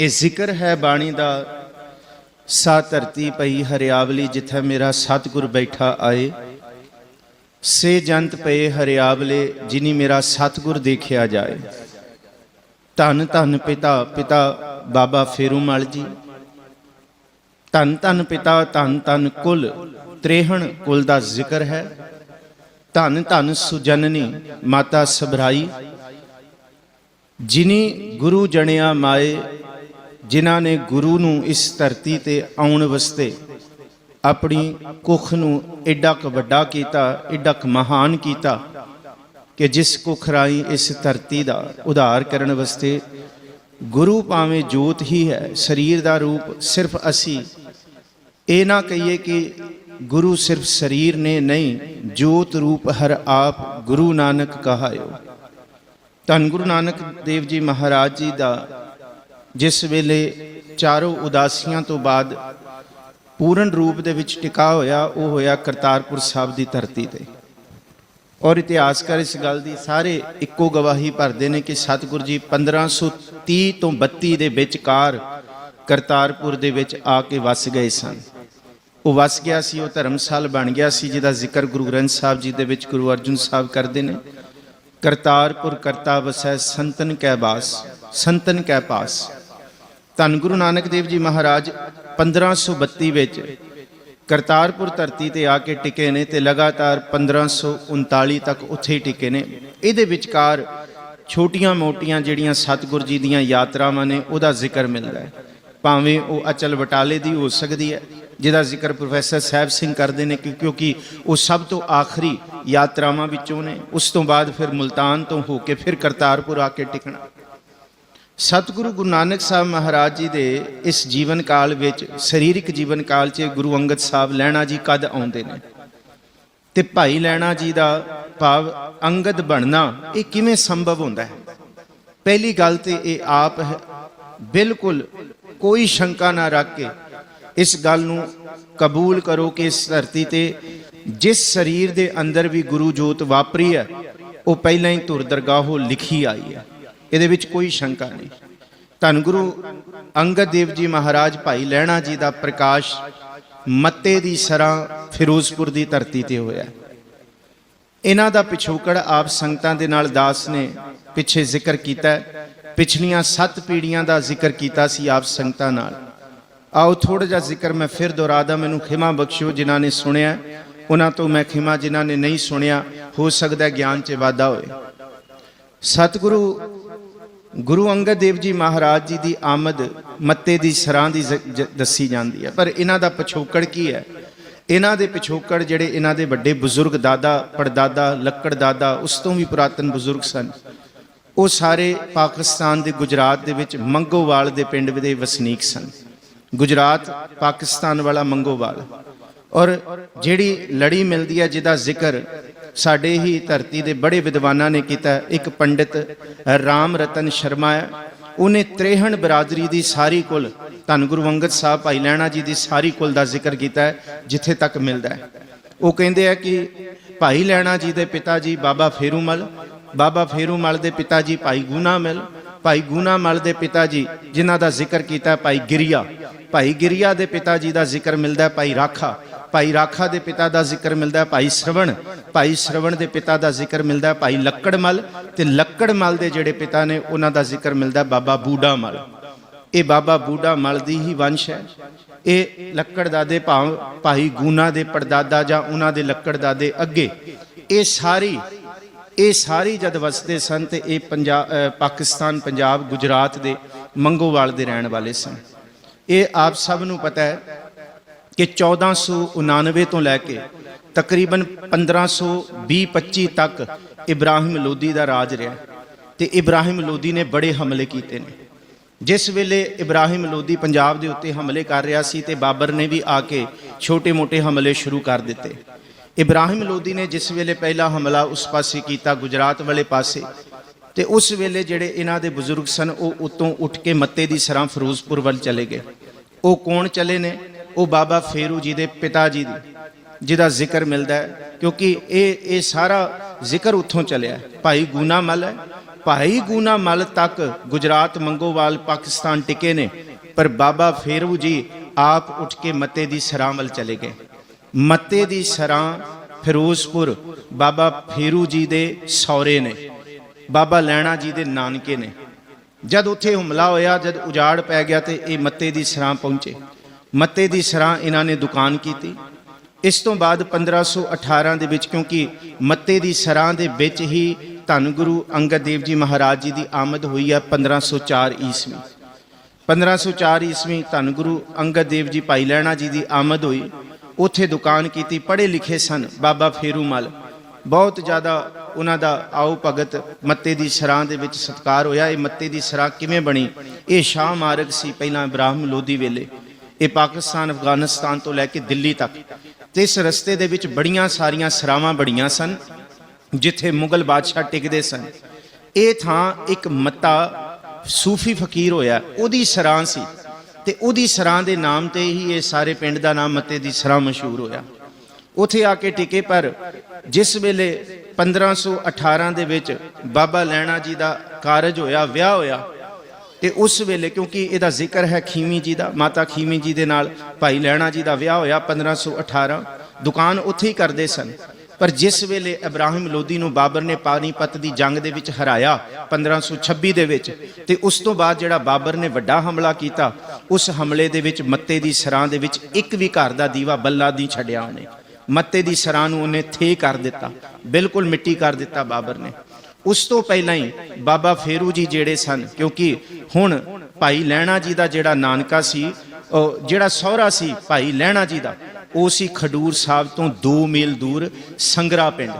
ਇਹ ਜ਼ਿਕਰ ਹੈ ਬਾਣੀ ਦਾ। ਸਾ ਧਰਤੀ ਪਈ ਹਰਿਆਵਲੀ ਜਿੱਥੇ ਮੇਰਾ ਸਤਿਗੁਰ ਬੈਠਾ ਆਏ। ਸੇ ਜੰਤ ਪਏ ਹਰਿਆਵਲੇ ਜਿਨੀ ਮੇਰਾ ਸਤਿਗੁਰ ਦੇਖਿਆ ਜਾਏ। ਧੰਨ ਧੰਨ ਪਿਤਾ ਪਿਤਾ ਬਾਬਾ ਫੇਰੂਮਲ ਜੀ। ਧੰਨ ਧੰਨ ਪਿਤਾ, ਧੰਨ ਧੰਨ ਕੁਲ, ਤ੍ਰੇਹਣ ਕੁਲ ਦਾ ਜ਼ਿਕਰ ਹੈ। ਧੰਨ ਧੰਨ ਸੁਜਨਨੀ ਮਾਤਾ ਸਬਰਾਈ ਜਿਨੀ ਗੁਰੂ ਜਣਿਆ ਮਾਏ ਜਿਨ੍ਹਾਂ ਨੇ ਗੁਰੂ ਨੂੰ ਇਸ ਧਰਤੀ ਤੇ ਆਉਣ ਵਾਸਤੇ ਆਪਣੀ ਕੁੱਖ ਨੂੰ ਐਡਾ ਕੁ ਵੱਡਾ ਕੀਤਾ ਐਡਾ ਕੁ ਮਹਾਨ ਕੀਤਾ ਕਿ ਜਿਸ ਕੁੱਖ ਰਾਹੀਂ ਇਸ ਧਰਤੀ ਦਾ ਉਧਾਰ ਕਰਨ ਵਾਸਤੇ ਗੁਰੂ ਭਾਵੇਂ ਜੋਤ ਹੀ ਹੈ, ਸਰੀਰ ਦਾ ਰੂਪ ਸਿਰਫ ਅਸੀਂ ਇਹ ਨਾ ਕਹੀਏ ਕਿ ਗੁਰੂ ਸਿਰਫ ਸਰੀਰ ਨੇ ਨਹੀਂ, ਜੋਤ ਰੂਪ ਹਰ ਆਪ ਗੁਰੂ ਨਾਨਕ ਕਹਾਇਓ। ਧੰਨ ਗੁਰੂ ਨਾਨਕ ਦੇਵ ਜੀ ਮਹਾਰਾਜ ਜੀ ਦਾ ਜਿਸ ਵੇਲੇ ਚਾਰੋਂ ਉਦਾਸੀਆਂ ਤੋਂ ਬਾਅਦ ਪੂਰਨ ਰੂਪ ਦੇ ਵਿੱਚ ਟਿਕਾ ਹੋਇਆ, ਉਹ ਹੋਇਆ ਕਰਤਾਰਪੁਰ ਸਾਹਿਬ ਦੀ ਧਰਤੀ ਤੇ। ਔਰ ਇਤਿਹਾਸਕਾਰ ਇਸ ਗੱਲ ਦੀ ਸਾਰੇ ਇੱਕੋ ਗਵਾਹੀ ਭਰਦੇ ਨੇ ਕਿ ਸਤਿਗੁਰੂ ਜੀ 1530 ਤੋਂ 32 ਦੇ ਵਿਚਕਾਰ ਕਰਤਾਰਪੁਰ ਦੇ ਵਿੱਚ ਆ ਕੇ ਵਸ ਗਏ ਸਨ। ਉਹ ਵਸ ਗਿਆ ਸੀ, ਉਹ ਧਰਮਸਾਲ ਬਣ ਗਿਆ ਸੀ, ਜਿਹਦਾ ਜ਼ਿਕਰ ਗੁਰੂ ਗ੍ਰੰਥ ਸਾਹਿਬ ਜੀ ਦੇ ਵਿੱਚ ਗੁਰੂ ਅਰਜਨ ਸਾਹਿਬ ਕਰਦੇ ਨੇ। ਕਰਤਾਰਪੁਰ ਕਰਤਾ ਵਸੈ ਸੰਤਨ ਕੈ ਬਾਸ, ਸੰਤਨ ਕੈ ਪਾਸ। ਧੰਨ ਗੁਰੂ ਨਾਨਕ ਦੇਵ ਜੀ ਮਹਾਰਾਜ 1532 ਵਿੱਚ ਕਰਤਾਰਪੁਰ ਧਰਤੀ ਤੇ ਆ ਕੇ ਟਿਕੇ ਨੇ ਤੇ ਲਗਾਤਾਰ 1539 ਤੱਕ ਉੱਥੇ ਹੀ ਟਿਕੇ ਨੇ। ਇਹਦੇ ਵਿਚਕਾਰ ਛੋਟੀਆਂ-ਮੋਟੀਆਂ ਜਿਹੜੀਆਂ ਸਤਿਗੁਰ ਜੀ ਦੀਆਂ ਯਾਤਰਾਵਾਂ ਨੇ, ਉਹਦਾ ਜ਼ਿਕਰ ਮਿਲਦਾ ਹੈ। ਭਾਵੇਂ ਉਹ ਅਚਲ ਬਟਾਲੇ ਦੀ ਹੋ ਸਕਦੀ ਹੈ, ਜਿਹਦਾ ਜ਼ਿਕਰ ਪ੍ਰੋਫੈਸਰ ਸਾਹਿਬ ਸਿੰਘ ਕਰਦੇ ਨੇ ਕਿ ਕਿਉਂਕਿ ਉਹ ਸਭ ਤੋਂ ਆਖਰੀ ਯਾਤਰਾਵਾਂ ਵਿੱਚੋਂ ਨੇ, ਉਸ ਤੋਂ ਬਾਅਦ ਫਿਰ ਮੁਲਤਾਨ ਤੋਂ ਹੋ ਕੇ ਫਿਰ ਕਰਤਾਰਪੁਰ ਆ ਕੇ ਟਿਕਣਾ। ਸਤਿਗੁਰੂ ਗੁਰੂ ਨਾਨਕ ਸਾਹਿਬ ਮਹਾਰਾਜ ਜੀ ਦੇ ਇਸ ਜੀਵਨ ਕਾਲ ਵਿੱਚ, ਸਰੀਰਿਕ ਜੀਵਨ ਕਾਲ 'ਚ ਗੁਰੂ ਅੰਗਦ ਸਾਹਿਬ ਲੈਣਾ ਜੀ ਕਦ ਆਉਂਦੇ ਨੇ? ਤੇ ਭਾਈ ਲੈਣਾ ਜੀ ਦਾ ਭਾਵ ਅੰਗਦ ਬਣਨਾ, ਇਹ ਕਿਵੇਂ ਸੰਭਵ ਹੁੰਦਾ ਹੈ? ਪਹਿਲੀ ਗੱਲ ਤੇ ਇਹ ਆਪ ਹੈ, ਬਿਲਕੁਲ ਕੋਈ ਸ਼ੰਕਾ ਨਾ ਰੱਖ ਕੇ ਇਸ ਗੱਲ ਨੂੰ ਕਬੂਲ ਕਰੋ ਕਿ ਇਸ ਧਰਤੀ ਤੇ ਜਿਸ ਸਰੀਰ ਦੇ ਅੰਦਰ ਵੀ ਗੁਰੂ ਜੋਤ ਵਾਪਰੀ ਹੈ, ਉਹ ਪਹਿਲਾਂ ਹੀ ਧੁਰ ਦਰਗਾਹੋਂ ਲਿਖੀ ਆਈ ਹੈ। ਇਹਦੇ ਵਿੱਚ ਕੋਈ ਸ਼ੰਕਾ ਨਹੀਂ। ਧੰਨ ਗੁਰੂ ਅੰਗਦ ਦੇਵ ਜੀ ਮਹਾਰਾਜ ਭਾਈ ਲਹਿਣਾ ਜੀ ਦਾ ਪ੍ਰਕਾਸ਼ ਮੱਤੇ ਦੀ ਸਰਾਂ ਫਿਰੋਜ਼ਪੁਰ ਦੀ ਧਰਤੀ ਤੇ ਹੋਇਆ। ਇਹਨਾਂ ਦਾ ਪਿਛੋਕੜ ਆਪ ਸੰਗਤਾਂ ਦੇ ਨਾਲ ਦਾਸ ਨੇ ਪਿੱਛੇ ਜ਼ਿਕਰ ਕੀਤਾ। ਪਿਛਲੀਆਂ 7 ਪੀੜ੍ਹੀਆਂ ਦਾ ਜ਼ਿਕਰ ਕੀਤਾ ਸੀ ਆਪ ਸੰਗਤਾਂ ਨਾਲ। ਆਓ ਥੋੜਾ ਜਿਹਾ ਜ਼ਿਕਰ ਮੈਂ ਫਿਰ ਦੁਹਰਾਦਾ ਮੈਨੂੰ ਖਿਮਾ ਬਖਸ਼ਿਓ ਜਿਨ੍ਹਾਂ ਨੇ ਸੁਣਿਆ। ਉਹਨਾਂ ਤੋਂ ਮੈਂ ਖਿਮਾ ਜਿਨ੍ਹਾਂ ਨੇ ਨਹੀਂ ਸੁਣਿਆ। ਹੋ ਸਕਦਾ ਗਿਆਨ 'ਚ ਵਾਧਾ ਹੋਵੇ। ਸਤਿਗੁਰੂ ਗੁਰੂ ਅੰਗਦ ਦੇਵ ਜੀ ਮਹਾਰਾਜ ਜੀ ਦੀ ਆਮਦ ਮੱਤੇ ਦੀ ਸਰਾਂ ਦੀ ਜ- ਦੱਸੀ ਜਾਂਦੀ ਹੈ। ਪਰ ਇਹਨਾਂ ਦਾ ਪਿਛੋਕੜ ਕੀ ਹੈ? ਇਹਨਾਂ ਦੇ ਪਿਛੋਕੜ ਜਿਹੜੇ ਇਹਨਾਂ ਦੇ ਵੱਡੇ ਬਜ਼ੁਰਗ ਦਾਦਾ, ਪੜਦਾਦਾ, ਲੱਕੜ ਦਾਦਾ, ਉਸ ਤੋਂ ਵੀ ਪੁਰਾਤਨ ਬਜ਼ੁਰਗ ਸਨ। ਉਹ ਸਾਰੇ ਪਾਕਿਸਤਾਨ ਦੇ ਗੁਜਰਾਤ ਦੇ ਵਿੱਚ ਮੰਗੋਵਾਲ ਦੇ ਪਿੰਡ ਦੇ ਵਸਨੀਕ ਸਨ। ਗੁਜਰਾਤ ਪਾਕਿਸਤਾਨ ਵਾਲਾ ਮੰਗੋਵਾਲ। ਔਰ ਜਿਹੜੀ ਲੜੀ ਮਿਲਦੀ ਹੈ, ਜਿਹਦਾ ਜ਼ਿਕਰ ਸਾਡੇ ਹੀ ਧਰਤੀ ਦੇ ਬੜੇ ਵਿਦਵਾਨਾਂ ਨੇ ਕੀਤਾ। ਇੱਕ ਪੰਡਿਤ ਰਾਮ ਰਤਨ ਸ਼ਰਮਾ ਹੈ। ਉਹਨੇ ਤ੍ਰੇਹਣ ਬਰਾਦਰੀ ਦੀ ਸਾਰੀ ਕੁਲ, ਧੰਨ ਗੁਰੂ ਅੰਗਦ ਸਾਹਿਬ ਭਾਈ ਲੈਣਾ ਜੀ ਦੀ ਸਾਰੀ ਕੁਲ ਦਾ ਜ਼ਿਕਰ ਕੀਤਾ ਹੈ, ਜਿੱਥੇ ਤੱਕ ਮਿਲਦਾ ਹੈ। ਉਹ ਕਹਿੰਦੇ ਆ ਕਿ ਭਾਈ ਲੈਣਾ ਜੀ ਦੇ ਪਿਤਾ ਜੀ ਬਾਬਾ ਫੇਰੂਮਲ ਬਾਬਾ ਫੇਰੂਮਲ ਦੇ ਪਿਤਾ ਜੀ ਭਾਈ ਗੂਨਾਮਲ ਭਾਈ ਗੂਨਾਮਲ ਦੇ ਪਿਤਾ ਜੀ ਜਿਨ੍ਹਾਂ ਦਾ ਜ਼ਿਕਰ ਕੀਤਾ ਭਾਈ ਗਿਰੀਆ। ਭਾਈ ਗਿਰੀਆ ਦੇ ਪਿਤਾ ਜੀ ਦਾ ਜ਼ਿਕਰ ਮਿਲਦਾ ਭਾਈ ਰਾਖਾ। ਭਾਈ ਰਾਖਾ ਦੇ ਪਿਤਾ ਦਾ ਜ਼ਿਕਰ ਮਿਲਦਾ ਹੈ ਭਾਈ ਸ਼ਰਵਣ ਭਾਈ ਸ਼ਰਵਣ ਦੇ ਪਿਤਾ ਦਾ ਜ਼ਿਕਰ ਮਿਲਦਾ ਹੈ ਭਾਈ ਲੱਕੜਮਲ ਤੇ ਲੱਕੜਮਲ ਦੇ ਜਿਹੜੇ ਪਿਤਾ ਨੇ, ਉਹਨਾਂ ਦਾ ਜ਼ਿਕਰ ਮਿਲਦਾ ਬਾਬਾ ਬੂਡਾ ਮਲ। ਇਹ ਬਾਬਾ ਬੂਡਾ ਮਲ ਦੀ ਹੀ ਵੰਸ਼ ਹੈ। ਇਹ ਲੱਕੜ ਦਾਦੇ ਭਾਵ ਭਾਈ ਗੂਨਾ ਦੇ ਪੜਦਾਦਾ ਜਾਂ ਉਹਨਾਂ ਦੇ ਲੱਕੜ ਦਾਦੇ ਅੱਗੇ। ਇਹ ਸਾਰੀ ਇਹ ਸਾਰੀ ਜਦ ਵਸਦੇ ਸਨ ਤੇ ਇਹ ਪੰਜਾਬ ਪਾਕਿਸਤਾਨ, ਪੰਜਾਬ, ਗੁਜਰਾਤ ਦੇ ਮੰਗੋਵਾਲ ਦੇ ਰਹਿਣ ਵਾਲੇ ਸਨ। ਇਹ ਆਪ ਸਭ ਨੂੰ ਪਤਾ ਹੈ ਕਿ 1499 ਤੋਂ ਲੈ ਕੇ ਤਕਰੀਬਨ 1520-25 ਤੱਕ ਇਬਰਾਹਿਮ ਲੋਦੀ ਦਾ ਰਾਜ ਰਿਹਾ ਤੇ ਇਬਰਾਹਿਮ ਲੋਦੀ ਨੇ ਬੜੇ ਹਮਲੇ ਕੀਤੇ ਨੇ। ਜਿਸ ਵੇਲੇ ਇਬਰਾਹਿਮ ਲੋਦੀ ਪੰਜਾਬ ਦੇ ਉੱਤੇ ਹਮਲੇ ਕਰ ਰਿਹਾ ਸੀ ਤੇ ਬਾਬਰ ਨੇ ਵੀ ਆ ਕੇ ਛੋਟੇ-ਮੋਟੇ ਹਮਲੇ ਸ਼ੁਰੂ ਕਰ ਦਿੱਤੇ। ਇਬਰਾਹਿਮ ਲੋਦੀ ਨੇ ਜਿਸ ਵੇਲੇ ਪਹਿਲਾ ਹਮਲਾ ਉਸ ਪਾਸੇ ਕੀਤਾ ਗੁਜਰਾਤ ਵਾਲੇ ਪਾਸੇ ਤੇ ਉਸ ਵੇਲੇ ਜਿਹੜੇ ਇਹਨਾਂ ਦੇ ਬਜ਼ੁਰਗ ਸਨ ਉਹ ਉਤੋਂ ਉੱਠ ਕੇ ਮੱਤੇ ਦੀ ਸਰਾਂ ਫਿਰੋਜ਼ਪੁਰ ਵੱਲ ਚਲੇ ਗਏ। ਉਹ ਕੌਣ ਚਲੇ ਨੇ? ਉਹ ਬਾਬਾ ਫੇਰੂ ਜੀ ਦੇ ਪਿਤਾ ਜੀ ਦੀ, ਜਿਹਦਾ ਜ਼ਿਕਰ ਮਿਲਦਾ ਹੈ, ਕਿਉਂਕਿ ਇਹ ਇਹ ਸਾਰਾ ਜ਼ਿਕਰ ਉੱਥੋਂ ਚੱਲਿਆ ਭਾਈ ਗੂਨਾ ਮਲ ਹੈ। ਭਾਈ ਗੂਨਾ ਮਲ ਤੱਕ ਗੁਜਰਾਤ, ਮੰਗੋਵਾਲ, ਪਾਕਿਸਤਾਨ ਟਿਕੇ ਨੇ, ਪਰ ਬਾਬਾ ਫੇਰੂ ਜੀ ਆਪ ਉੱਠ ਕੇ ਮੱਤੇ ਦੀ ਸਰਾਂ ਵੱਲ ਚਲੇ ਗਏ। ਮੱਤੇ ਦੀ ਸਰਾਂ ਫਿਰੋਜ਼ਪੁਰ ਬਾਬਾ ਫੇਰੂ ਜੀ ਦੇ ਸੌਰੇ ਨੇ, ਬਾਬਾ ਲੈਣਾ ਜੀ ਦੇ ਨਾਨਕੇ ਨੇ। ਜਦ ਉੱਥੇ ਹਮਲਾ ਹੋਇਆ, ਜਦ ਉਜਾੜ ਪੈ ਗਿਆ ਤੇ ਇਹ ਮੱਤੇ ਦੀ ਸਰਾਂ ਪਹੁੰਚੇ। ਮੱਤੇ ਦੀ ਸਰਾਂ ਇਹਨਾਂ ਨੇ ਦੁਕਾਨ ਕੀਤੀ। ਇਸ ਤੋਂ ਬਾਅਦ 1518 ਦੇ ਵਿੱਚ ਕਿਉਂਕਿ ਮੱਤੇ ਦੀ ਸਰਾਂ ਦੇ ਵਿੱਚ ਹੀ ਧੰਨ ਗੁਰੂ ਅੰਗਦ ਦੇਵ ਜੀ ਮਹਾਰਾਜ ਜੀ ਦੀ ਆਮਦ ਹੋਈ ਹੈ 1504 ਈਸਵੀ। 1504 ਈਸਵੀ ਧੰਨ ਗੁਰੂ ਅੰਗਦ ਦੇਵ ਜੀ ਭਾਈ ਲੈਣਾ ਜੀ ਦੀ ਆਮਦ ਹੋਈ। ਉੱਥੇ ਦੁਕਾਨ ਕੀਤੀ, ਪੜ੍ਹੇ ਲਿਖੇ ਸਨ ਬਾਬਾ ਫੇਰੂ ਫੇਰੂਮਲ ਬਹੁਤ ਜ਼ਿਆਦਾ ਉਹਨਾਂ ਦਾ ਆਓ ਭਗਤ ਮੱਤੇ ਦੀ ਸਰਾਂ ਦੇ ਵਿੱਚ ਸਤਕਾਰ ਹੋਇਆ। ਇਹ ਮੱਤੇ ਦੀ ਸਰਾਂ ਕਿਵੇਂ ਬਣੀ? ਇਹ ਸ਼ਾਹ ਮਾਰਗ ਸੀ ਪਹਿਲਾਂ ਇਬਰਾਹਿਮ ਲੋਦੀ ਵੇਲੇ। ਇਹ ਪਾਕਿਸਤਾਨ, ਅਫਗਾਨਿਸਤਾਨ ਤੋਂ ਲੈ ਕੇ ਦਿੱਲੀ ਤੱਕ। ਤੇ ਇਸ ਰਸਤੇ ਦੇ ਵਿੱਚ ਬੜੀਆਂ ਸਾਰੀਆਂ ਸਰਾਵਾਂ ਬੜੀਆਂ ਸਨ, ਜਿੱਥੇ ਮੁਗਲ ਬਾਦਸ਼ਾਹ ਟਿਕਦੇ ਸਨ। ਇਹ ਥਾਂ ਇੱਕ ਮੱਤਾ ਸੂਫੀ ਫਕੀਰ ਹੋਇਆ, ਉਹਦੀ ਸਰਾਂ ਸੀ। ਤੇ ਉਹਦੀ ਸਰਾਂ ਦੇ ਨਾਮ ਤੇ ਹੀ ਇਹ ਸਾਰੇ ਪਿੰਡ ਦਾ ਨਾਮ ਮੱਤੇ ਦੀ ਸਰਾਂ ਮਸ਼ਹੂਰ ਹੋਇਆ। ਉਥੇ ਆ ਕੇ ਟਿਕੇ, ਪਰ ਜਿਸ ਵੇਲੇ 1518 ਦੇ ਵਿੱਚ ਬਾਬਾ ਲੈਣਾ ਜੀ ਦਾ ਕਾਰਜ ਹੋਇਆ, ਵਿਆਹ ਹੋਇਆ ਤੇ ਉਸ ਵੇਲੇ, ਕਿਉਂਕਿ ਇਹਦਾ ਜ਼ਿਕਰ ਹੈ ਖੀਵੀ ਜੀ ਦਾ, ਮਾਤਾ ਖੀਵੀ ਜੀ ਦੇ ਨਾਲ ਭਾਈ ਲੈਣਾ ਜੀ ਦਾ ਵਿਆਹ ਹੋਇਆ 1518 ਦੁਕਾਨ ਉੱਥੇ ਹੀ ਕਰਦੇ ਸਨ। ਪਰ ਜਿਸ ਵੇਲੇ ਇਬਰਾਹਿਮ ਲੋਦੀ ਨੂੰ ਬਾਬਰ ਨੇ ਪਾਣੀਪਤ ਦੀ ਜੰਗ ਦੇ ਵਿੱਚ ਹਰਾਇਆ 1526 ਦੇ ਵਿੱਚ, ਤੇ ਉਸ ਤੋਂ ਬਾਅਦ ਜਿਹੜਾ ਬਾਬਰ ਨੇ ਵੱਡਾ ਹਮਲਾ ਕੀਤਾ, ਉਸ ਹਮਲੇ ਦੇ ਵਿੱਚ ਮੱਤੇ ਦੀ ਸਰਾਂ ਦੇ ਵਿੱਚ ਇੱਕ ਵੀ ਘਰ ਦਾ ਦੀਵਾ ਬੱਲਾ ਦੀ ਛੱਡਿਆ ਉਹਨੇ। ਮੱਤੇ ਦੀ ਸਰਾਂ ਨੂੰ ਉਹਨੇ ਥੇ ਕਰ ਦਿੱਤਾ, ਬਿਲਕੁਲ ਮਿੱਟੀ ਕਰ ਦਿੱਤਾ ਬਾਬਰ ਨੇ। ਉਸ ਤੋਂ ਪਹਿਲਾਂ ਹੀ ਬਾਬਾ ਫੇਰੂ ਜੀ ਜਿਹੜੇ ਸਨ, ਕਿਉਂਕਿ ਹੁਣ ਭਾਈ ਲੈਣਾ ਜੀ ਦਾ ਜਿਹੜਾ ਨਾਨਕਾ ਸੀ, ਉਹ ਜਿਹੜਾ ਸਹੁਰਾ ਸੀ ਭਾਈ ਲੈਣਾ ਜੀ ਦਾ, ਉਹ ਸੀ ਖਡੂਰ ਸਾਹਿਬ ਤੋਂ 2 ਮੀਲ ਦੂਰ ਸੰਗਰਾ ਪਿੰਡ।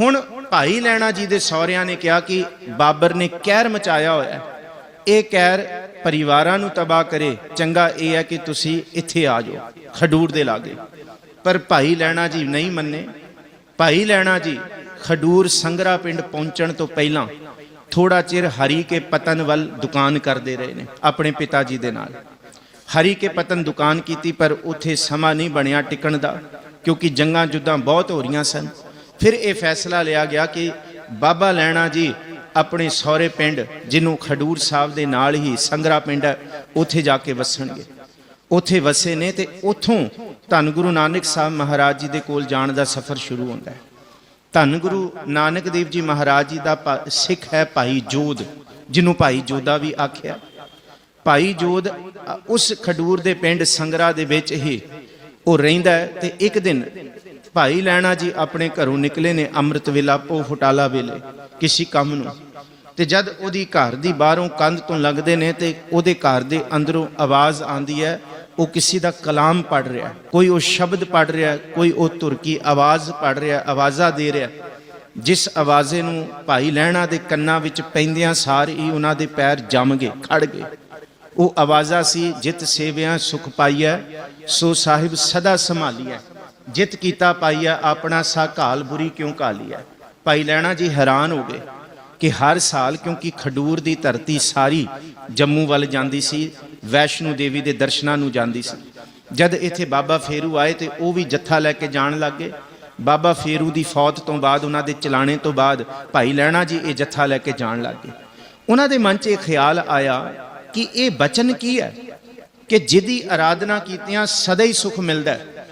ਹੁਣ ਭਾਈ ਲੈਣਾ ਜੀ ਦੇ ਸਹੁਰਿਆਂ ਨੇ ਕਿਹਾ ਕਿ ਬਾਬਰ ਨੇ ਕਹਿਰ ਮਚਾਇਆ ਹੋਇਆ ਇਹ ਕਹਿਰ ਪਰਿਵਾਰਾਂ ਨੂੰ ਤਬਾਹ ਕਰੇ। ਚੰਗਾ ਇਹ ਹੈ ਕਿ ਤੁਸੀਂ ਇੱਥੇ ਆ ਜਾਓ, ਖਡੂਰ ਦੇ ਲਾਗੇ। ਪਰ ਭਾਈ ਲੈਣਾ ਜੀ ਨਹੀਂ ਮੰਨੇ। ਭਾਈ ਲੈਣਾ ਜੀ ਖਡੂਰ ਸੰਗਰਾ ਪਿੰਡ ਪਹੁੰਚਣ ਤੋਂ ਪਹਿਲਾਂ ਥੋੜਾ ਚਿਰ ਹਰੀ ਕੇ ਪਤਨ ਵੱਲ ਦੁਕਾਨ ਕਰਦੇ ਰਹੇ ਨੇ, ਆਪਣੇ ਪਿਤਾ ਜੀ ਦੇ ਨਾਲ। ਹਰੀ ਕੇ ਪਤਨ ਦੁਕਾਨ ਕੀਤੀ, ਪਰ ਉੱਥੇ ਸਮਾਂ ਨਹੀਂ ਬਣਿਆ ਟਿਕਣ ਦਾ, ਕਿਉਂਕਿ ਜੰਗਾਂ ਜੁੱਦਾਂ ਬਹੁਤ ਹੋ ਰਹੀਆਂ ਸਨ। ਫਿਰ ਇਹ ਫੈਸਲਾ ਲਿਆ ਗਿਆ ਕਿ ਬਾਬਾ ਲੈਣਾ ਜੀ ਆਪਣੇ ਸਹੁਰੇ ਪਿੰਡ, ਜਿਹਨੂੰ ਖਡੂਰ ਸਾਹਿਬ ਦੇ ਨਾਲ ਹੀ ਸੰਗਰਾ ਪਿੰਡ ਹੈ, ਉੱਥੇ ਜਾ ਕੇ ਵਸਣਗੇ। ਉੱਥੇ ਵਸੇ ਨੇ ਤੇ ਉੱਥੋਂ ਧੰਨ ਗੁਰੂ ਨਾਨਕ ਸਾਹਿਬ ਮਹਾਰਾਜ ਜੀ ਦੇ ਕੋਲ ਜਾਣ ਦਾ ਸਫ਼ਰ ਸ਼ੁਰੂ ਹੁੰਦਾ ਹੈ। ਧੰਨ ਗੁਰੂ ਨਾਨਕ ਦੇਵ ਜੀ ਮਹਾਰਾਜ ਜੀ ਦਾ ਭਾ- ਸਿੱਖ ਹੈ ਭਾਈ ਜੋਧ, ਜਿਹਨੂੰ ਭਾਈ ਜੋਧਾ ਵੀ ਆਖਿਆ। ਭਾਈ ਜੋਧ ਉਸ ਖਡੂਰ ਦੇ ਪਿੰਡ ਸੰਗਰਾ ਦੇ ਵਿੱਚ ਹੀ ਉਹ ਰਹਿੰਦਾ ਹੈ ਤੇ ਇੱਕ ਦਿਨ ਭਾਈ ਲੈਣਾ ਜੀ ਆਪਣੇ ਘਰੋਂ ਨਿਕਲੇ ਨੇ ਅੰਮ੍ਰਿਤ ਵੇਲਾ ਪੋ ਫੁਟਾਲਾ ਵੇਲੇ ਕਿਸੇ ਕੰਮ ਨੂੰ। ਤੇ ਜਦ ਉਹਦੀ ਘਰ ਦੀ ਬਾਹਰੋਂ ਕੰਧ ਤੋਂ ਲੰਘਦੇ ਨੇ ਤੇ ਉਹਦੇ ਘਰ ਦੇ ਅੰਦਰੋਂ ਆਵਾਜ਼ ਆਂਦੀ ਹੈ ਉਹ ਕਿਸੇ ਦਾ ਕਲਾਮ ਪੜ ਰਿਹਾ ਕੋਈ ਉਹ ਸ਼ਬਦ ਪੜ ਰਿਹਾ ਕੋਈ ਉਹ ਤੁਰਕੀ ਆਵਾਜ਼ ਪੜ ਰਿਹਾ ਆਵਾਜ਼ਾਂ ਦੇ ਰਿਹਾ ਜਿਸ ਆਵਾਜ਼ੇ ਨੂੰ ਭਾਈ ਲਹਿਣਾ ਦੇ ਕੰਨਾਂ ਵਿੱਚ ਪੈਂਦਿਆਂ ਸਾਰ ਹੀ ਉਹਨਾਂ ਦੇ ਪੈਰ ਜੰਮ ਗਏ ਖੜ ਗਏ। ਉਹ ਆਵਾਜ਼ਾਂ ਸੀ, ਜਿਤ ਸੇਵਿਆਂ ਸੁਖ ਪਾਈਐ, ਸੋ ਸਾਹਿਬ ਸਦਾ ਸੰਭਾਲੀਐ। ਜਿਤ ਕੀਤਾ ਪਾਈਐ, ਆਪਣਾ ਸਾ ਘਾਲ ਬੁਰੀ ਕਿਉਂ ਘਾਲੀਐ? ਭਾਈ ਲੈਣਾ ਜੀ ਹੈਰਾਨ ਹੋ ਗਏ। ਕਿ ਹਰ ਸਾਲ ਕਿਉਂਕਿ ਖਡੂਰ ਦੀ ਧਰਤੀ ਸਾਰੀ ਜੰਮੂ ਵੱਲ ਜਾਂਦੀ ਸੀ, ਵੈਸ਼ਨੂ ਦੇਵੀ ਦੇ ਦਰਸ਼ਨਾਂ ਨੂੰ ਜਾਂਦੀ ਸੀ। ਜਦ ਇੱਥੇ ਬਾਬਾ ਫੇਰੂ ਆਏ ਤੇ ਉਹ ਵੀ ਜੱਥਾ ਲੈ ਕੇ ਜਾਣ ਲੱਗੇ ਬਾਬਾ ਫੇਰੂ ਦੀ ਫੌਤ ਤੋਂ ਬਾਅਦ ਉਹਨਾਂ ਦੇ ਚਲਾਣੇ ਤੋਂ ਬਾਅਦ ਭਾਈ ਲੈਣਾ ਜੀ ਇਹ ਜੱਥਾ ਲੈ ਕੇ ਜਾਣ ਲੱਗੇ ਉਹਨਾਂ ਦੇ ਮਨ 'ਚ ਇਹ ਖਿਆਲ ਆਇਆ ਕਿ ਇਹ ਬਚਨ ਕੀ ਹੈ? ਕਿ ਜਿਹਦੀ ਆਰਾਧਨਾ ਕੀਤਿਆਂ ਸਦਾ ਹੀ ਸੁਖ ਮਿਲਦਾ ਹੈ।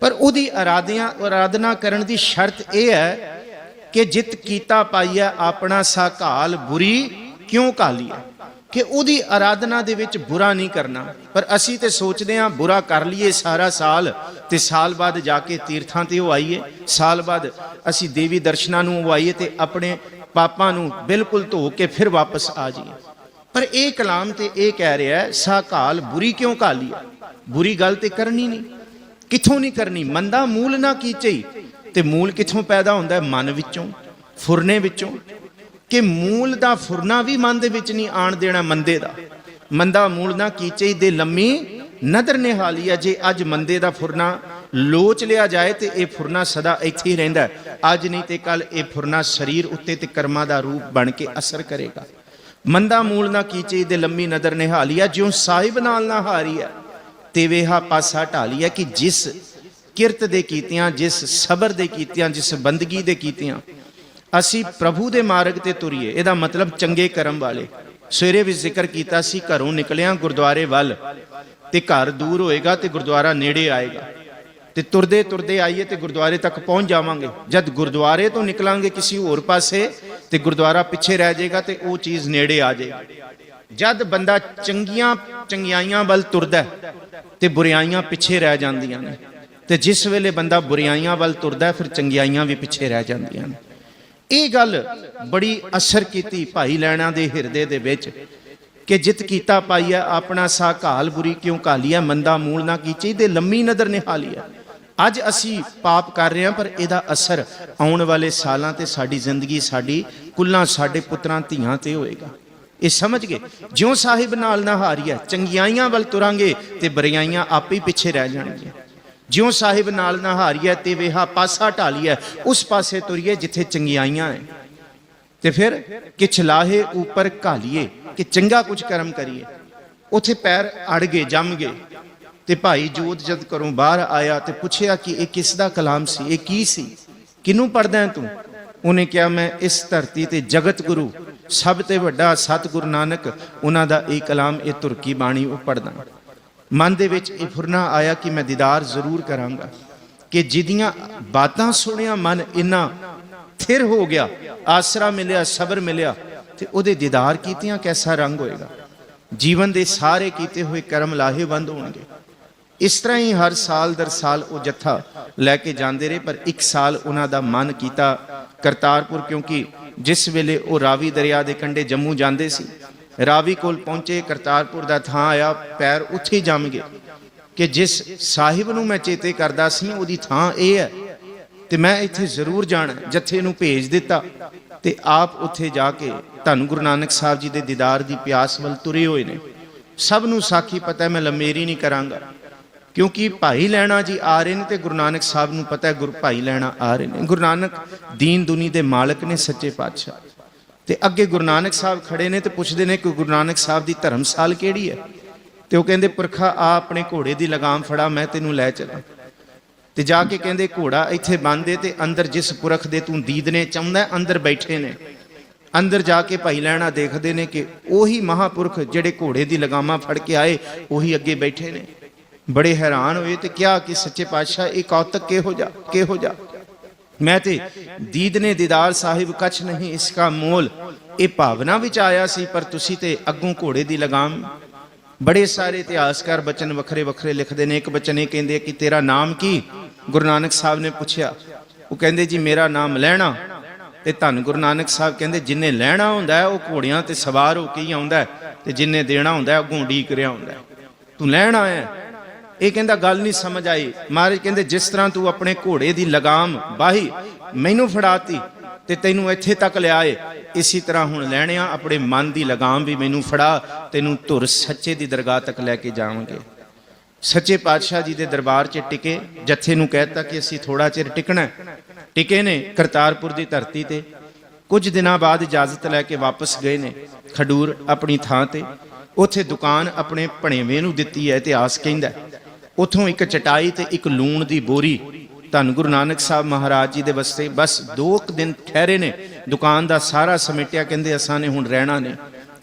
ਪਰ ਉਹਦੀ ਆਰਾਧਿਆਂ ਆਰਾਧਨਾ ਕਰਨ ਦੀ ਸ਼ਰਤ ਇਹ ਹੈ ਕਿ ਜਿਤ ਕੀਤਾ ਪਾਈਐ ਆਪਣਾ ਸਾ ਘਾਲ ਬੁਰੀ ਕਿਉਂ ਘਾਲੀਐ ਕਿ ਉਹਦੀ ਆਰਾਧਨਾ ਦੇ ਵਿੱਚ ਬੁਰਾ ਨਹੀਂ ਕਰਨਾ। ਪਰ ਅਸੀਂ ਤੇ ਸੋਚਦੇ ਹਾਂ, ਬੁਰਾ ਕਰ ਲਈਏ ਸਾਰਾ ਸਾਲ ਤੇ ਸਾਲ ਬਾਅਦ ਜਾ ਕੇ ਤੀਰਥਾਂ ਤੇ ਉਹ ਆਈਏ। ਸਾਲ ਬਾਅਦ ਅਸੀਂ ਦੇਵੀ ਦਰਸ਼ਨਾਂ ਨੂੰ ਉਹ ਆਈਏ ਤੇ ਆਪਣੇ ਪਾਪਾਂ ਨੂੰ ਬਿਲਕੁਲ ਧੋ ਕੇ ਫਿਰ ਵਾਪਸ ਆ ਜਾਈਏ। ਪਰ ਇਹ ਕਲਾਮ ਤੇ ਇਹ ਕਹਿ ਰਿਹਾ ਹੈ ਸਾ ਬੁਰੀ ਕਿਉਂ ਘਾਲੀਐ ਬੁਰੀ ਗੱਲ ਤੇ ਕਰਨੀ ਨਹੀਂ। ਕਿੱਥੋਂ ਨਹੀਂ ਕਰਨੀ? ਮੰਦਾ ਮੂਲ ਨਾ ਕੀਚਈ। ਤੇ ਮੂਲ ਕਿੱਥੋਂ ਪੈਦਾ ਹੁੰਦਾ ਹੈ? ਮਨ ਵਿੱਚੋਂ, ਫੁਰਨੇ ਵਿੱਚੋਂ। ਕਿ ਮੂਲ ਦਾ ਫੁਰਨਾ ਵੀ ਮਨ ਦੇ ਵਿੱਚ ਨਹੀਂ ਆਣ ਦੇਣਾ ਮੰਦੇ ਦਾ। ਮੰਦਾ ਮੂਲ ਨਾ ਕੀਚਈ ਦੇ ਲੰਮੀ ਨਦਰ ਨਿਹਾਲੀਆ ਜੇ ਅੱਜ ਮੰਦੇ ਦਾ ਫੁਰਨਾ ਲੋਚ ਲਿਆ ਜਾਏ ਤੇ ਇਹ ਫੁਰਨਾ ਸਦਾ ਇੱਥੇ ਹੀ ਰਹਿੰਦਾ ਅੱਜ ਨਹੀਂ ਤੇ ਕੱਲ ਇਹ ਫੁਰਨਾ ਸਰੀਰ ਉੱਤੇ ਤੇ ਕਰਮਾਂ ਦਾ ਰੂਪ ਬਣ ਕੇ ਅਸਰ ਕਰੇਗਾ। ਮੰਦਾ ਮੂਲ ਨਾ ਕੀਚਈ ਦੇ ਲੰਮੀ ਨਦਰ ਨਿਹਾਲੀਆ ਜਿਉਂ ਸਾਹਿਬ ਨਾਲ ਨਾ ਹਾਰੀਆ ਤੇ ਵੇਹਾ ਪਾਸਾ ਢਾਲੀਆ ਕਿ ਜਿਸ ਕਿਰਤ ਦੇ ਕੀਤਿਆਂ ਜਿਸ ਸਬਰ ਦੇ ਕੀਤਿਆਂ ਜਿਸ ਬੰਦਗੀ ਦੇ ਕੀਤਿਆਂ ਅਸੀਂ ਪ੍ਰਭੂ ਦੇ ਮਾਰਗ ਤੇ ਤੁਰੀਏ। ਇਹਦਾ ਮਤਲਬ ਚੰਗੇ ਕਰਮ ਵਾਲੇ। ਸਵੇਰੇ ਵੀ ਜ਼ਿਕਰ ਕੀਤਾ ਸੀ ਘਰੋਂ ਨਿਕਲਿਆ ਗੁਰਦੁਆਰੇ ਵੱਲ ਤੇ ਘਰ ਦੂਰ ਹੋਏਗਾ ਤੇ ਗੁਰਦੁਆਰਾ ਨੇੜੇ ਆਏਗਾ। ਤੇ ਤੁਰਦੇ ਤੁਰਦੇ ਆਈਏ ਤੇ ਗੁਰਦੁਆਰੇ ਤੱਕ ਪਹੁੰਚ ਜਾਵਾਂਗੇ। ਜਦ ਗੁਰਦੁਆਰੇ ਤੋਂ ਨਿਕਲਾਂਗੇ ਕਿਸੇ ਹੋਰ ਪਾਸੇ ਤੇ ਗੁਰਦੁਆਰਾ ਪਿੱਛੇ ਰਹਿ ਜਾਏਗਾ ਤੇ ਉਹ ਚੀਜ਼ ਨੇੜੇ ਆ ਜਾਏਗੀ। ਜਦ ਬੰਦਾ ਚੰਗੀਆਂ ਚੰਗਿਆਈਆਂ ਵੱਲ ਤੁਰਦਾ ਹੈ, ਤੇ ਬੁਰੀਆਈਆਂ ਪਿੱਛੇ ਰਹਿ ਜਾਂਦੀਆਂ ਨੇ। ਤੇ ਜਿਸ ਵੇਲੇ ਬੰਦਾ ਬੁਰੀਆਈਆਂ ਵੱਲ ਤੁਰਦਾ ਫਿਰ ਚੰਗਿਆਈਆਂ ਵੀ ਪਿੱਛੇ ਰਹਿ ਜਾਂਦੀਆਂ ਨੇ। ਇਹ ਗੱਲ ਬੜੀ ਅਸਰ ਕੀਤੀ ਭਾਈ ਲੈਣਾ ਦੇ ਹਿਰਦੇ ਦੇ ਵਿੱਚ ਕਿ ਜਿਤ ਕੀਤਾ ਪਾਈਐ ਆਪਣਾ ਸਾ ਘਾਲ ਬੁਰੀ ਕਿਉਂ ਘਾਲੀਐ ਮੰਦਾ ਮੂਲ ਨਾ ਕੀਚੀ, ਤੇ ਲੰਮੀ ਨਦਰ ਨਿਹਾਲੀਐ ਅੱਜ ਅਸੀਂ ਪਾਪ ਕਰ ਰਹੇ ਹਾਂ, ਪਰ ਇਹਦਾ ਅਸਰ ਆਉਣ ਵਾਲੇ ਸਾਲਾਂ ਤੇ ਸਾਡੀ ਜ਼ਿੰਦਗੀ, ਸਾਡੀ ਕੁੱਲਾਂ, ਸਾਡੇ ਪੁੱਤਰਾਂ, ਧੀਆਂ ਤੇ ਹੋਏਗਾ। ਇਹ ਸਮਝ ਗਏ? ਜਿਉਂ ਸਾਹਿਬ ਨਾਲ ਨਾ ਹਾਰੀਐ ਚੰਗਿਆਈਆਂ ਵੱਲ ਤੁਰਾਂਗੇ ਤੇ ਬੁਰਾਈਆਂ ਆਪੇ ਹੀ ਪਿੱਛੇ ਰਹਿ ਜਾਣਗੀਆਂ। ਜਿਉਂ ਸਾਹਿਬ ਨਾਲ ਨਾ ਤੇ ਵੇਹਾ ਪਾਸਾ ਢਾਲੀਐ, ਉਸ ਪਾਸੇ ਤੁਰੀਏ ਜਿੱਥੇ ਚੰਗਿਆਈਆਂ ਹੈ ਤੇ ਫਿਰ ਕਿਛ ਲਾਹੇ ਉੱਪਰ ਘਾਲੀਏ ਕਿ ਚੰਗਾ ਕੁਝ ਕਰਮ ਕਰੀਏ। ਉਥੇ ਪੈਰ ਅੜ ਗਏ ਜੰਮ ਗਏ ਤੇ ਭਾਈ ਜੋਤ ਜਦ ਘਰੋਂ ਬਾਹਰ ਆਇਆ ਤੇ ਪੁੱਛਿਆ ਕਿ ਇਹ ਕਿਸ ਦਾ ਕਲਾਮ ਸੀ, ਇਹ ਕੀ ਸੀ? ਕਿਨੂੰ ਪੜਦਾ ਹੈ ਤੂੰ? ਉਹਨੇ ਕਿਹਾ, ਮੈਂ ਇਸ ਧਰਤੀ ਤੇ ਜਗਤ ਗੁਰੂ, ਸਭ ਤੇ ਵੱਡਾ ਸਤਿਗੁਰੂ ਨਾਨਕ, ਉਹਨਾਂ ਦਾ ਇਹ ਕਲਾਮ, ਇਹ ਤੁਰਕੀ ਬਾਣੀ ਉਹ ਪੜਦਾ ਮਨ ਦੇ ਵਿੱਚ ਇਹ ਫੁਰਨਾ ਆਇਆ ਕਿ ਮੈਂ ਦੀਦਾਰ ਜ਼ਰੂਰ ਕਰਾਂਗਾ ਕਿ ਜਿਹਦੀਆਂ ਬਾਤਾਂ ਸੁਣਿਆ ਮਨ ਇੰਨਾ ਥਿਰ ਹੋ ਗਿਆ, ਆਸਰਾ ਮਿਲਿਆ, ਸਬਰ ਮਿਲਿਆ ਤੇ ਉਹਦੇ ਦੀਦਾਰ ਕੀਤਿਆਂ ਕੈਸਾ ਰੰਗ ਹੋਏਗਾ? ਜੀਵਨ ਦੇ ਸਾਰੇ ਕੀਤੇ ਹੋਏ ਕਰਮ ਲਾਹੇਵੰਦ ਹੋਣਗੇ। ਇਸ ਤਰ੍ਹਾਂ ਹੀ ਹਰ ਸਾਲ ਦਰ ਸਾਲ ਉਹ ਜੱਥਾ ਲੈ ਕੇ ਜਾਂਦੇ ਰਹੇ, ਪਰ ਇੱਕ ਸਾਲ ਉਹਨਾਂ ਦਾ ਮਨ ਕੀਤਾ ਕਰਤਾਰਪੁਰ, ਕਿਉਂਕਿ ਜਿਸ ਵੇਲੇ ਉਹ ਰਾਵੀ ਦਰਿਆ ਦੇ ਕੰਢੇ ਜੰਮੂ ਜਾਂਦੇ ਸੀ ਰਾਵੀ ਕੋਲ ਪਹੁੰਚੇ, ਕਰਤਾਰਪੁਰ ਦਾ ਥਾਂ ਆਇਆ, ਪੈਰ ਉੱਥੇ ਜੰਮ ਗਏ ਕਿ ਜਿਸ ਸਾਹਿਬ ਨੂੰ ਮੈਂ ਚੇਤੇ ਕਰਦਾ ਸੀ, ਉਹਦੀ ਥਾਂ ਇਹ ਹੈ। ਤੇ ਮੈਂ ਇੱਥੇ ਜ਼ਰੂਰ ਜਾਣਾ ਹੈ। ਜੱਥੇ ਨੂੰ ਭੇਜ ਦਿੱਤਾ ਤੇ ਆਪ ਉੱਥੇ ਜਾ ਕੇ ਧੰਨ ਗੁਰੂ ਨਾਨਕ ਸਾਹਿਬ ਜੀ ਦੇ ਦੀਦਾਰ ਦੀ ਪਿਆਸ ਵੱਲ ਤੁਰੇ ਹੋਏ ਨੇ। ਸਭ ਨੂੰ ਸਾਖੀ ਪਤਾ ਮੈਂ ਲੰਮੇਰੀ ਨਹੀਂ ਕਰਾਂਗਾ। ਕਿਉਂਕਿ ਭਾਈ ਲੈਣਾ ਜੀ ਆ ਰਹੇ ਨੇ ਤੇ ਗੁਰੂ ਨਾਨਕ ਸਾਹਿਬ ਨੂੰ ਪਤਾ ਹੈ, ਗੁਰੂ ਭਾਈ ਲੈਣਾ ਆ ਰਹੇ ਨੇ। ਗੁਰੂ ਨਾਨਕ ਦੀਨ ਦੁਨੀ ਦੇ ਮਾਲਕ ਨੇ, ਸੱਚੇ ਪਾਤਸ਼ਾਹ। ਤੇ ਅੱਗੇ ਗੁਰੂ ਨਾਨਕ ਸਾਹਿਬ ਖੜੇ ਨੇ ਤੇ ਪੁੱਛਦੇ ਨੇ ਕਿ ਗੁਰੂ ਨਾਨਕ ਸਾਹਿਬ ਦੀ ਧਰਮਸਾਲ ਕਿਹੜੀ ਹੈ? ਤੇ ਉਹ ਕਹਿੰਦੇ, ਪੁਰਖਾ, ਆ ਆਪਣੇ ਘੋੜੇ ਦੀ ਲਗਾਮ ਫੜਾ, ਮੈਂ ਤੈਨੂੰ ਲੈ ਚੱਲਾਂ। ਤੇ ਜਾ ਕੇ ਕਹਿੰਦੇ, ਘੋੜਾ ਇੱਥੇ ਬੰਨ੍ਹਦੇ ਤੇ ਅੰਦਰ ਜਿਸ ਪੁਰਖ ਦੇ ਤੂੰ ਦੀਦਨੇ ਚਾਹੁੰਦਾ ਅੰਦਰ ਬੈਠੇ ਨੇ। ਅੰਦਰ ਜਾ ਕੇ ਭਾਈ ਲੈਣਾ ਦੇਖਦੇ ਨੇ ਕਿ ਉਹੀ ਮਹਾਪੁਰਖ ਜਿਹੜੇ ਘੋੜੇ ਦੀ ਲਗਾਮਾਂ ਫੜ ਕੇ ਆਏ, ਉਹੀ ਅੱਗੇ ਬੈਠੇ ਨੇ। ਬੜੇ ਹੈਰਾਨ ਹੋਏ ਤੇ ਕਿਹਾ ਕਿ ਸੱਚੇ ਪਾਤਸ਼ਾਹ, ਇਹ ਕੌਤਕ ਕਿਹੋ ਜਾ ਕਿਹੋ ਜਾ ਮੈਂ ਤੇ ਦੀਦ ਨੇ ਦੀਦਾਰ ਸਾਹਿਬ ਕਛ ਨਹੀਂ ਇਸ ਕਾ ਮੋਲ। ਇਹ ਭਾਵਨਾ ਵਿੱਚ ਆਇਆ ਸੀ, ਪਰ ਤੁਸੀਂ ਤੇ ਅੱਗੋਂ ਘੋੜੇ ਦੀ ਲਗਾਮ। ਬੜੇ ਸਾਰੇ ਇਤਿਹਾਸਕਾਰ ਬਚਨ ਵੱਖਰੇ ਵੱਖਰੇ ਲਿਖਦੇ ਨੇ। ਇੱਕ ਬਚਨ ਇਹ ਕਹਿੰਦੇ ਕਿ ਤੇਰਾ ਨਾਮ ਕੀ? ਗੁਰੂ ਨਾਨਕ ਸਾਹਿਬ ਨੇ ਪੁੱਛਿਆ। ਉਹ ਕਹਿੰਦੇ, ਜੀ, ਮੇਰਾ ਨਾਮ ਲੈਣਾ। ਤੇ ਧੰਨ ਗੁਰੂ ਨਾਨਕ ਸਾਹਿਬ ਕਹਿੰਦੇ, ਜਿੰਨੇ ਲੈਣਾ ਹੁੰਦਾ ਉਹ ਘੋੜਿਆਂ ਤੇ ਸਵਾਰ ਹੋ ਕੇ ਹੀ ਆਉਂਦਾ ਤੇ ਜਿੰਨੇ ਦੇਣਾ ਹੁੰਦਾ ਹੈ, ਅੱਗੋਂ ਉਡੀਕ ਰਿਹਾ ਹੁੰਦਾ ਤੂੰ ਲੈਣ ਆਇਆ ਇਹ ਕਹਿੰਦਾ ਗੱਲ ਨਹੀਂ ਸਮਝ ਆਈ। ਮਹਾਰਾਜ ਕਹਿੰਦੇ, ਜਿਸ ਤਰ੍ਹਾਂ ਤੂੰ ਆਪਣੇ ਘੋੜੇ ਦੀ ਲਗਾਮ ਬਾਹੀ ਮੈਨੂੰ ਫੜਾਤੀ ਤੇ ਤੈਨੂੰ ਇੱਥੇ ਤੱਕ ਲਿਆਏ, ਇਸੇ ਤਰ੍ਹਾਂ ਹੁਣ ਲੈਣਿਆ ਆਪਣੇ ਮਨ ਦੀ ਲਗਾਮ ਵੀ ਮੈਨੂੰ ਫੜਾ, ਤੈਨੂੰ ਧੁਰ ਸੱਚੇ ਦੀ ਦਰਗਾਹ ਤੱਕ ਲੈ ਕੇ ਜਾਵਾਂਗੇ। ਸੱਚੇ ਪਾਤਸ਼ਾਹ ਜੀ ਦੇ ਦਰਬਾਰ 'ਚ ਟਿਕੇ, ਜੱਥੇ ਨੂੰ ਕਹਿਤਾ ਕਿ ਅਸੀਂ ਥੋੜਾ ਚਿਰ ਟਿਕਣਾ ਟਿਕੇ ਨੇ ਕਰਤਾਰਪੁਰ ਦੀ ਧਰਤੀ ਤੇ। ਕੁਝ ਦਿਨਾਂ ਬਾਅਦ ਇਜਾਜ਼ਤ ਲੈ ਕੇ ਵਾਪਸ ਗਏ ਨੇ ਖਡੂਰ ਆਪਣੀ ਥਾਂ ਤੇ। ਉਥੇ ਦੁਕਾਨ ਆਪਣੇ ਭਣੇਵੇਂ ਨੂੰ ਦਿੱਤੀ ਹੈ ਇਤਿਹਾਸ ਕਹਿੰਦਾ ਉਥੋਂ ਇੱਕ ਚਟਾਈ ਤੇ ਇੱਕ ਲੂਣ ਦੀ ਬੋਰੀ। ਧੰਨ ਗੁਰੂ ਨਾਨਕ ਸਾਹਿਬ ਮਹਾਰਾਜ ਜੀ ਦੇ ਵਾਸਤੇ ਬਸ ਦੋ ਕੁ ਦਿਨ ਠਹਿਰੇ ਨੇ। ਦੁਕਾਨ ਦਾ ਸਾਰਾ ਸਮੇਟਿਆ, ਕਹਿੰਦੇ ਅਸਾਂ ਨੇ ਹੁਣ ਰਹਿਣਾ ਨੇ।